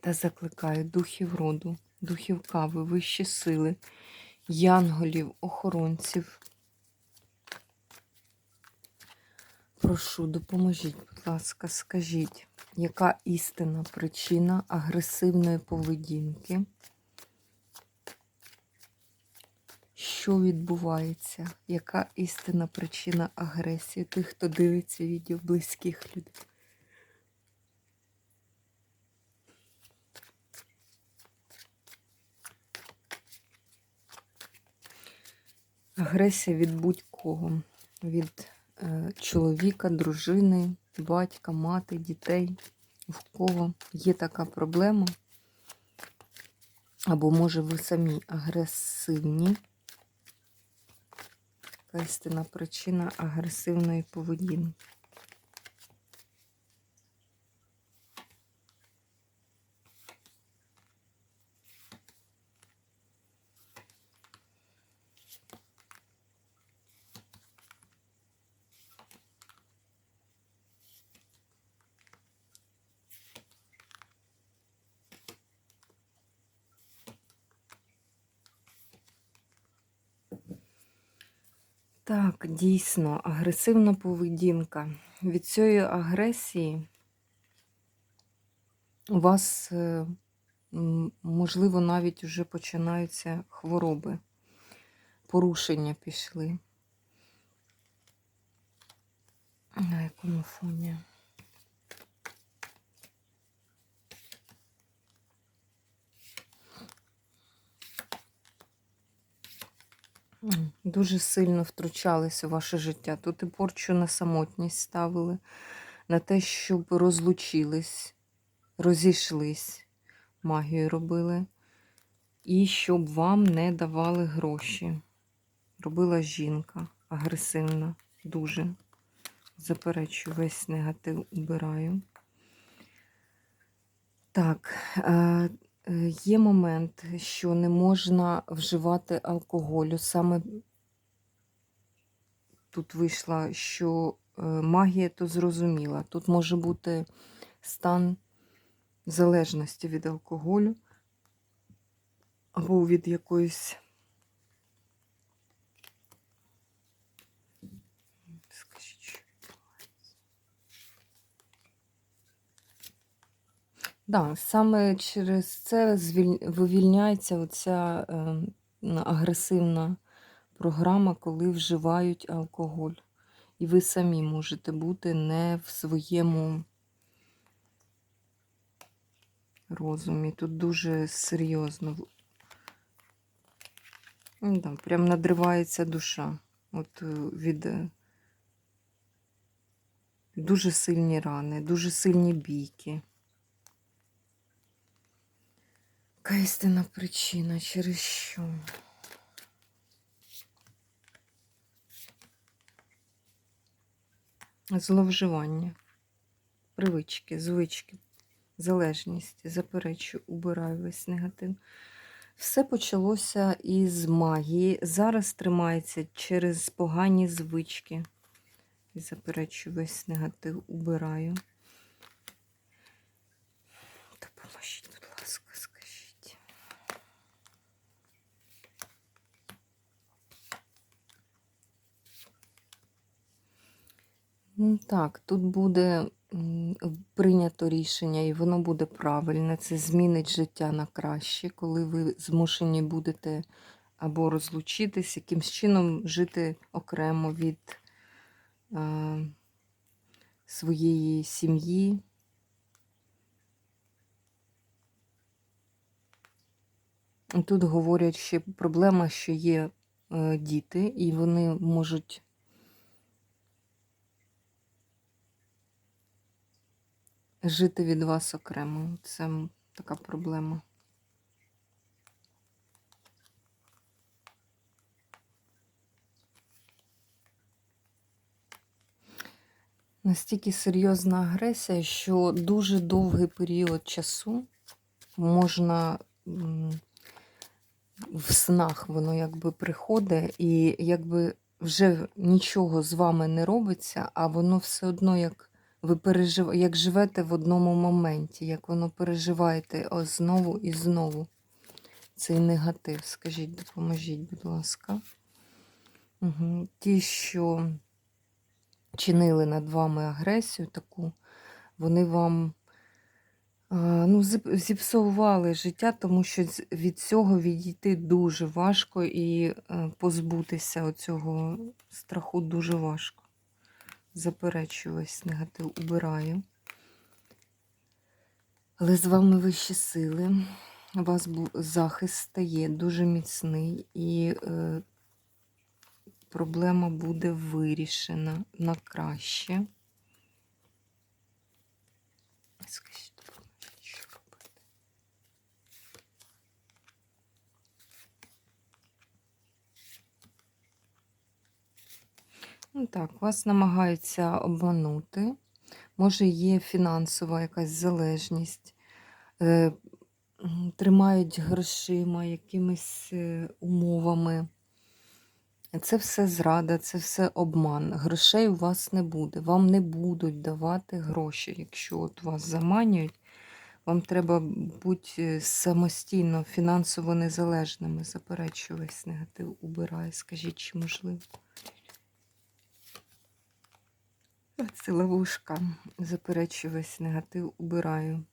Та закликаю духів роду, духів кави, вищі сили, янголів, охоронців. Прошу, допоможіть, будь ласка, скажіть, яка істинна причина агресивної поведінки? Що відбувається? Яка істинна причина агресії тих, хто дивиться відео близьких людей? Агресія від будь-кого. Від е, чоловіка, дружини, батька, мати, дітей. В кого є така проблема. Або, може, ви самі агресивні. Якась причина агресивної поведінки. Так, дійсно, агресивна поведінка. Від цієї агресії у вас, е, можливо, навіть вже починаються хвороби, порушення пішли. На Дуже сильно втручались у ваше життя. Тут і порчу на самотність ставили, на те, щоб розлучились, розійшлись, магію робили, і щоб вам не давали гроші. Робила жінка агресивна, дуже. Заперечую, весь негатив убираю. Так, Е, Є момент, що не можна вживати алкоголю. Саме тут вийшла, що е, магія то зрозуміла. Тут може бути стан залежності від алкоголю або від якоїсь. Да, саме через це звіль... вивільняється оця е, агресивна програма, коли вживають алкоголь. І ви самі можете бути не в своєму розумі. Тут дуже серйозно. Да, Прям надривається душа. От е, від е, дуже сильні рани, дуже сильні бійки. Яка істинна причина, через що? Зловживання, привички, звички, залежність, заперечую, убираю весь негатив. Все почалося із магії. Зараз тримається через погані звички. І заперечую весь негатив, убираю. Допоможіть, будь ласка, скажіть. Ну, Так, тут буде прийнято рішення, і воно буде правильне. Це змінить життя на краще, коли ви змушені будете або розлучитись, якимсь чином жити окремо від е, своєї сім'ї. Тут говорять ще проблема, що є е, діти, і вони можуть жити від вас окремо. Це така проблема. Настільки серйозна агресія, що дуже довгий період часу можна в снах воно якби приходить, і якби вже нічого з вами не робиться, а воно все одно як ви пережив... як живете в одному моменті, як воно переживаєте знову і знову. Цей негатив. Скажіть, допоможіть, будь ласка. Угу. Ті, що чинили над вами агресію таку, вони вам а, ну, зіпсували життя, тому що від цього відійти дуже важко і е, позбутися оцього страху дуже важко. Заперечую весь негатив, убираю. Але з вами вищі сили. У вас захист стає дуже міцний і е, проблема буде вирішена на краще. Скажіть, допоможіть, що робити? Ну так, вас намагаються обманути. Може, є фінансова якась залежність, е, тримають грошима, якимись е, умовами. Це все зрада, це все обман. Грошей у вас не буде. Вам не будуть давати гроші. Якщо от вас заманюють, вам треба бути самостійно, фінансово незалежними. Заперечую весь негатив, убираю. Скажіть, чи можливо? Це ловушка. Заперечую весь негатив, убираю.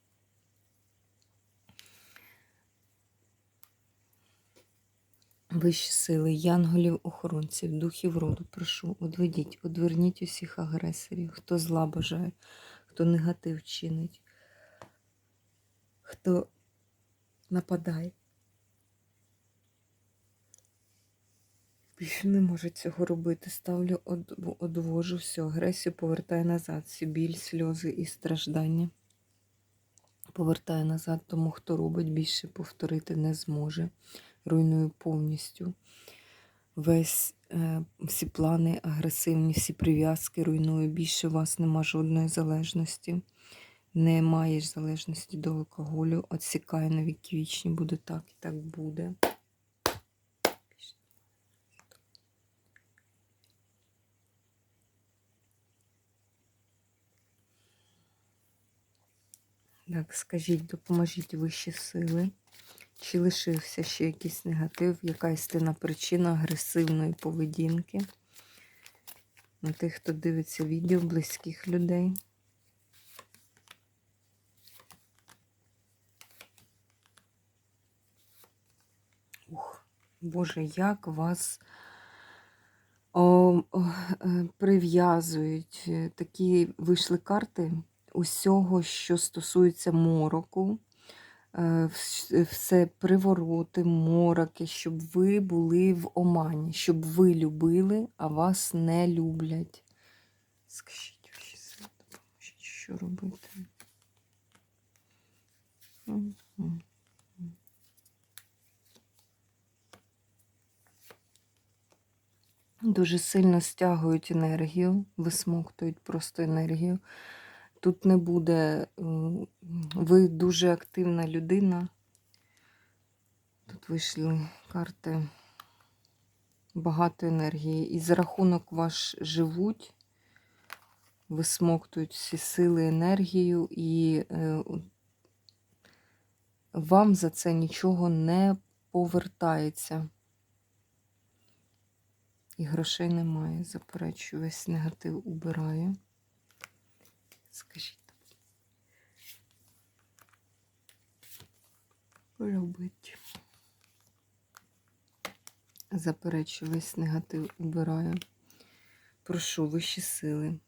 Вищі сили, янголів, охоронців, духів роду, прошу, одведіть, одверніть усіх агресорів, хто зла бажає, хто негатив чинить, хто нападає. Більше не може цього робити. Ставлю, одвожу всю агресію, повертаю назад, всю біль, сльози і страждання. Повертаю назад, тому хто робить, більше повторити не зможе. Руйную повністю. Весь, е, всі плани агресивні, всі прив'язки руйную. Більше у вас нема жодної залежності. Не маєш залежності до алкоголю. Отсікаю на віки вічні. Буде так і так буде. Так, скажіть, допоможіть вищі сили. Чи лишився ще якийсь негатив, яка істинна причина агресивної поведінки на тих, хто дивиться відео близьких людей? Ух, Боже, як вас е, прив'язують. Такі вийшли карти усього, що стосується мороку. Е, Все привороти, мороки, щоб ви були в омані, щоб ви любили, а вас не люблять. Скажіть, що робити? Дуже сильно стягують енергію, висмоктують просто енергію. Тут не буде. Ви дуже активна людина. Тут вийшли карти багато енергії. І за рахунок ваш живуть, висмоктують всі сили, енергію, і е, вам за це нічого не повертається. І грошей немає. Заперечую, весь негатив убираю. Скажіть. Робить. Заперечую, весь негатив убираю. Прошу вищі сили.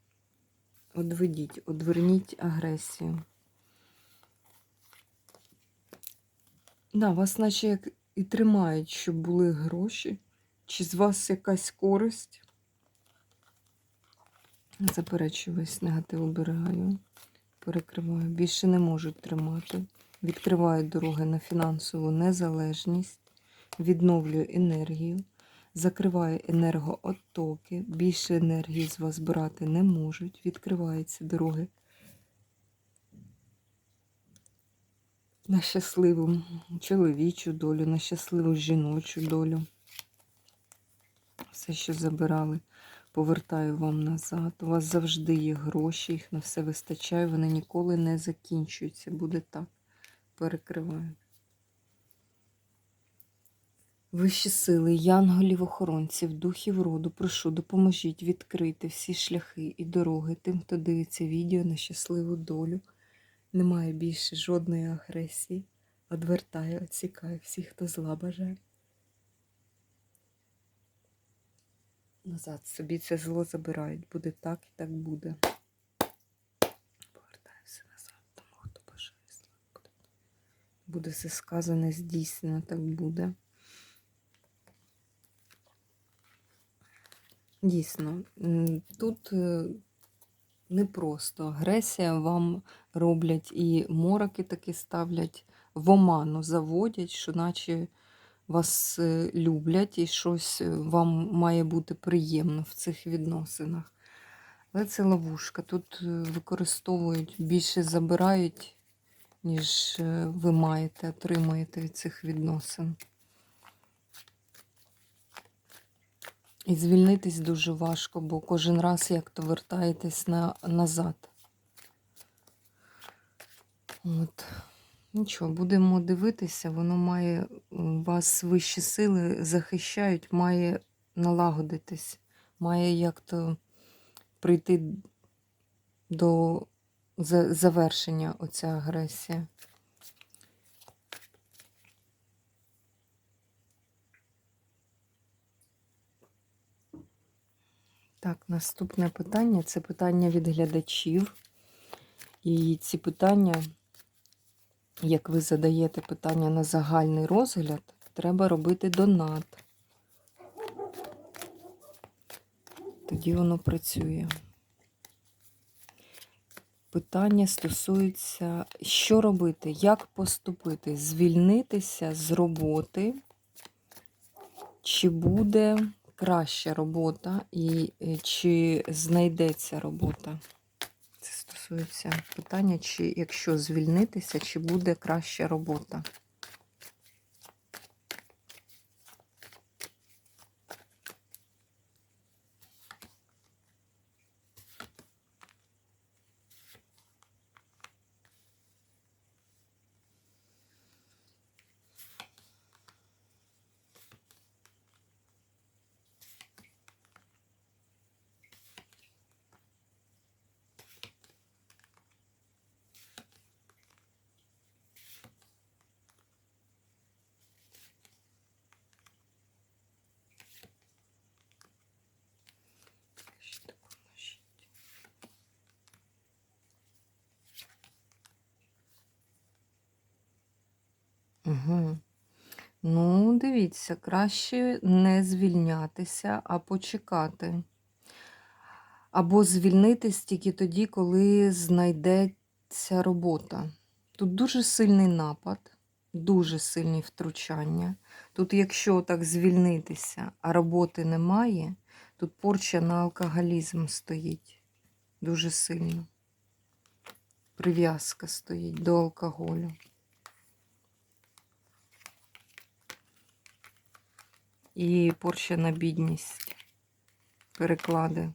Одведіть, одверніть агресію. Да, вас наче як і тримають, щоб були гроші. Чи з вас якась користь? Заперечую весь негатив оберігаю, перекриваю. Більше не можуть тримати. відкриває дороги на фінансову незалежність, відновлює енергію, закриває енергооттоки, більше енергії з вас брати не можуть, відкриваються дороги на щасливу чоловічу долю, на щасливу жіночу долю. Все, що забирали, повертаю вам назад. У вас завжди є гроші, їх на все вистачає, вони ніколи не закінчуються. Буде так. Перекриваю. Вищі сили, янголів, охоронців, духів роду, прошу, допоможіть відкрити всі шляхи і дороги тим, хто дивиться відео на щасливу долю. Немає більше жодної агресії. Одвертаю, відсікаю всіх, хто зла бажає. Назад собі це зло забирають. Буде так і так буде. Повертаю все назад, тому хто бажає зла буде. Все сказане, здійснено, так буде. Дійсно, тут е, не просто агресія вам роблять і мороки такі ставлять, в оману заводять, що наче вас е, люблять і щось е, вам має бути приємно в цих відносинах. Але це ловушка. Тут е, використовують, більше забирають, ніж е, ви маєте, отримуєте від цих відносин. І звільнитись дуже важко, бо кожен раз як то вертаєтесь на, назад. От. Нічого, будемо дивитися, воно має вас вищі сили захищають, має налагодитись, має як-то прийти до завершення оця агресія. Так, наступне питання це питання від глядачів. І ці питання, як ви задаєте питання на загальний розгляд, треба робити донат. Тоді воно працює. Питання стосується, що робити, як поступити, звільнитися з роботи, чи буде краща робота і е, чи знайдеться робота. Стосується питання, чи якщо звільнитися, чи буде краща робота. Угу. Ну, дивіться, краще не звільнятися, а почекати. Або звільнитись тільки тоді, коли знайдеться робота. Тут дуже сильний напад, дуже сильні втручання. Тут, якщо так звільнитися, а роботи немає, тут порча на алкоголізм стоїть. Дуже сильно. Прив'язка стоїть до алкоголю. І порча на бідність. Переклади.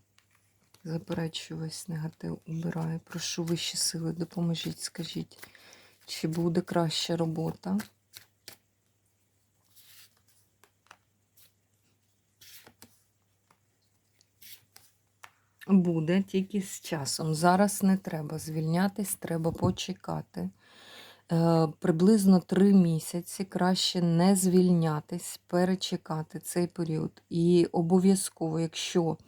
Заперечую весь негатив, убираю. Прошу вищі сили, допоможіть, скажіть, чи буде краща робота? Буде тільки з часом. Зараз не треба звільнятись, треба почекати. Е, приблизно три місяці краще не звільнятись, перечекати цей період. І обов'язково, якщо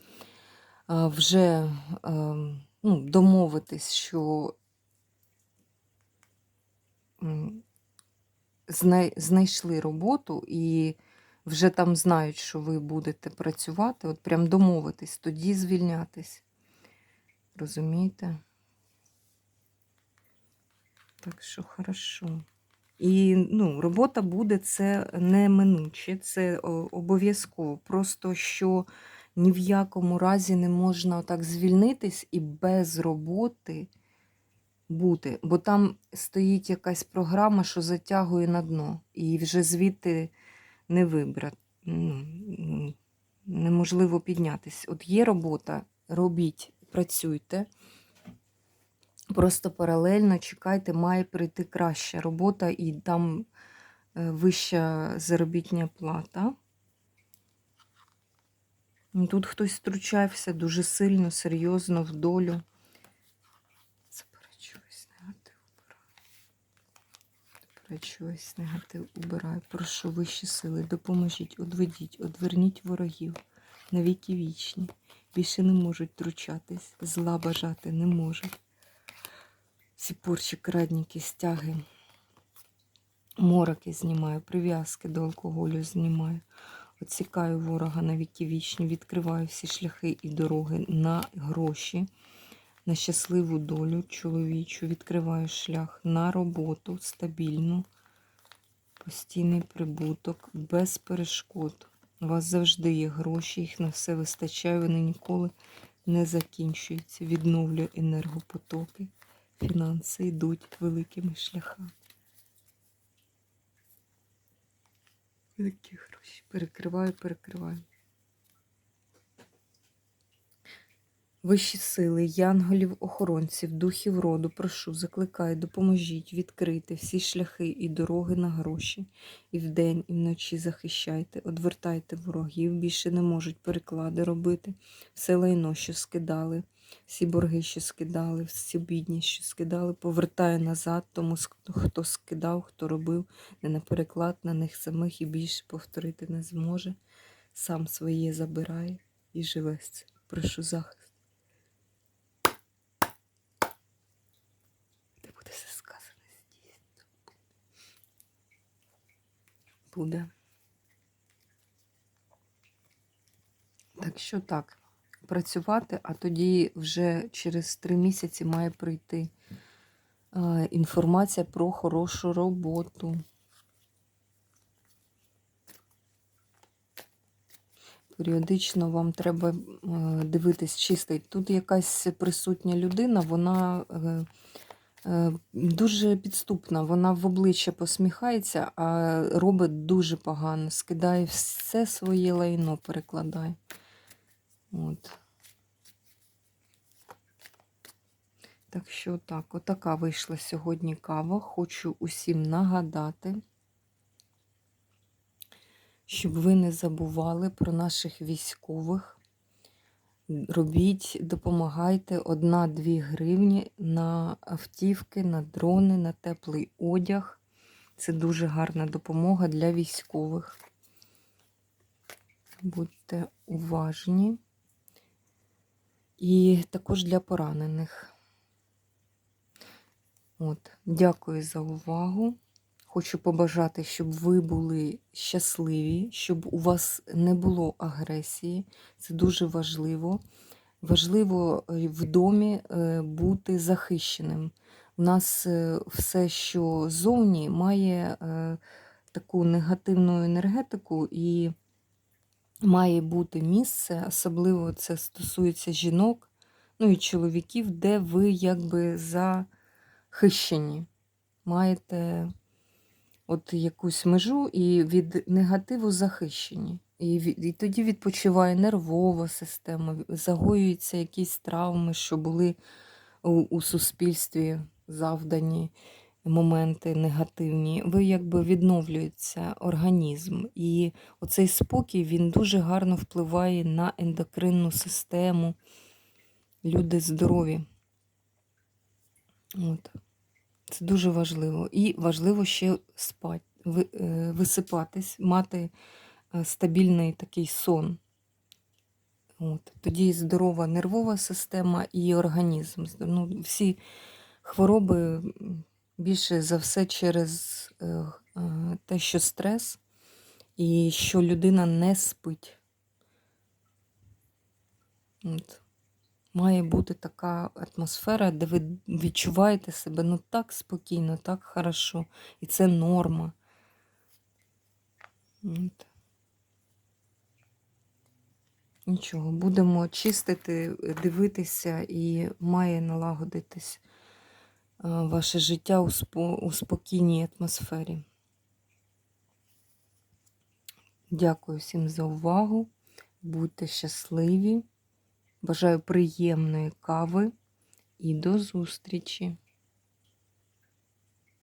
е, вже е, ну, домовитись, що знай- знайшли роботу і вже там знають, що ви будете працювати, от прям домовитись, тоді звільнятись. Розумієте? Так що хорошо. І ну, робота буде це неминуче, це обов'язково. Просто що ні в якому разі не можна так звільнитись і без роботи бути. Бо там стоїть якась програма, що затягує на дно, і вже звідти не вибрати. Ну, неможливо піднятись. От є робота, робіть, працюйте. Просто паралельно чекайте, має прийти краща робота і там е, вища заробітня плата. Ну, Тут хтось втручався дуже сильно, серйозно в долю. Заперечуюсь, негатив убираю. Заперечуюсь, негатив убираю. Прошу вищі сили, допоможіть, одведіть, одверніть ворогів навіки вічні. Більше не можуть втручатись, зла бажати не можуть. Всі порчі, крадніки, стяги, мороки знімаю, прив'язки до алкоголю знімаю. Оцікаю ворога на віки вічні, відкриваю всі шляхи і дороги на гроші, на щасливу долю чоловічу, відкриваю шлях на роботу стабільну, постійний прибуток, без перешкод. У вас завжди є гроші, їх на все вистачає, вони ніколи не закінчуються. Відновлюю енергопотоки, фінанси йдуть великими шляхами. Великі гроші. Перекриваю, перекриваю. Вищі сили, янголів, охоронців, духів роду, прошу, закликаю, допоможіть відкрити всі шляхи і дороги на гроші. І вдень, і вночі захищайте, одвертайте ворогів, більше не можуть переклади робити. Все лайно, що скидали, всі борги, що скидали, всі бідність, що скидали, повертаю назад тому, хто скидав, хто робив, не на переклад на них самих і більше повторити не зможе. Сам своє забирає і живе з цим. Прошу захист. Буде. Так що так, працювати, а тоді вже через три місяці має прийти е, інформація про хорошу роботу. Періодично вам треба е, дивитись чистий. Тут якась присутня людина, вона е, дуже підступна, вона в обличчя посміхається, а робить дуже погано. Скидає все своє лайно, перекладає. От. Так що так, отака вийшла сьогодні кава. Хочу усім нагадати щоб ви не забували про наших військових. Робіть, допомагайте 1-2 гривні на автівки, на дрони, на теплий одяг. Це дуже гарна допомога для військових. Будьте уважні. І також для поранених. От, Дякую за увагу. Хочу побажати, щоб ви були щасливі, щоб у вас не було агресії. Це дуже важливо. Важливо е, в домі е, бути захищеним. У нас е, все, що зовні, має таку негативну енергетику і має бути місце, особливо це стосується жінок, ну і чоловіків, де ви якби захищені. Маєте от якусь межу і від негативу захищені. І і тоді відпочиває нервова система, загоюються якісь травми, що були у, у суспільстві завдані моменти негативні. Ви якби відновлюється організм. І оцей спокій він дуже гарно впливає на ендокринну систему. Люди здорові. От. Це дуже важливо. І важливо ще спати, е, висипатись, мати е, стабільний такий сон. От. Тоді здорова нервова система і організм. Ну, Всі хвороби більше за все через е, те, що стрес і що людина не спить. От. має бути така атмосфера, де ви відчуваєте себе ну так спокійно, так хорошо. І це норма. От. Нічого, будемо чистити, дивитися, і має налагодитись е, ваше життя у, спо, у спокійній атмосфері. Дякую всім за увагу. Будьте щасливі. Бажаю приємної кави і до зустрічі!